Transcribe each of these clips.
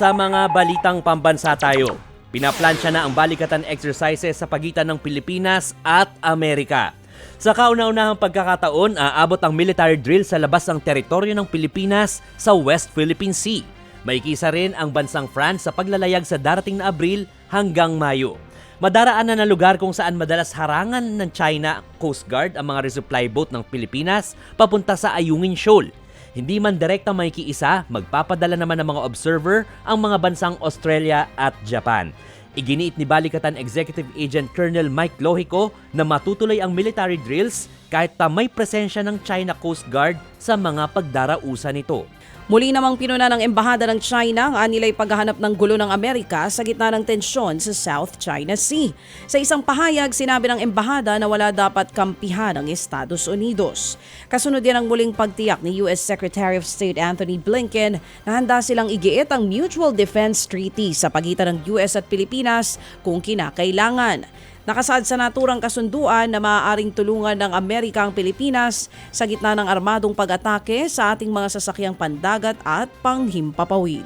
Sa mga balitang pambansa tayo, pinaplansya na ang balikatan exercises sa pagitan ng Pilipinas at Amerika. Sa kauna-unahang pagkakataon, aabot ang military drill sa labas ng teritoryo ng Pilipinas sa West Philippine Sea. May kisa rin ang bansang France sa paglalayag sa darating na Abril hanggang Mayo. Madaraan na na lugar kung saan madalas harangan ng China Coast Guard ang mga resupply boat ng Pilipinas papunta sa Ayungin Shoal. Hindi man direktang may kiisa, magpapadala naman ng mga observer ang mga bansang Australia at Japan. Iginiit ni Balikatan Executive Agent Colonel Mike Lohico na matutuloy ang military drills kahit pa may presensya ng China Coast Guard sa mga pagdarausa nito. Muli namang pinuna ng Embahada ng China ang anilay paghahanap ng gulo ng Amerika sa gitna ng tensyon sa South China Sea. Sa isang pahayag, sinabi ng Embahada na wala dapat kampihan ang Estados Unidos. Kasunod yan ang muling pagtiyak ni U.S. Secretary of State Anthony Blinken na handa silang igiit ang Mutual Defense Treaty sa pagitan ng U.S. at Pilipinas kung kinakailangan. Nakasaad sa naturang kasunduan na maaaring tulungan ng Amerika ang Pilipinas sa gitna ng armadong pag-atake sa ating mga sasakyang pandagat at panghimpapawid.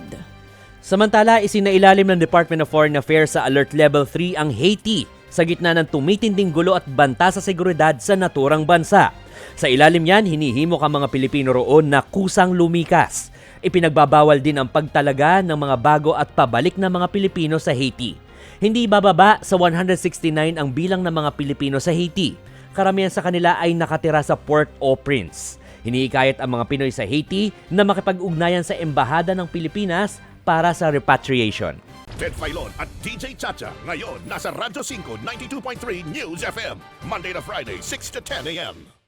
Samantala, isinailalim ng Department of Foreign Affairs sa Alert Level 3 ang Haiti sa gitna ng tumitinding gulo at banta sa seguridad sa naturang bansa. Sa ilalim yan, hinihimok ang mga Pilipino roon na kusang lumikas. Ipinagbabawal din ang pagtalaga ng mga bago at pabalik na mga Pilipino sa Haiti. Hindi bababa sa 169 ang bilang ng mga Pilipino sa Haiti. Karamihan sa kanila ay nakatira sa Port-au-Prince. Hiniikayat ang mga Pinoy sa Haiti na makipag-ugnayan sa Embahada ng Pilipinas para sa repatriation. Ted Filon at DJ Chacha. Ngayon, nasa Radyo 5, 92.3 News FM. Monday to Friday, 6 to 10 a.m.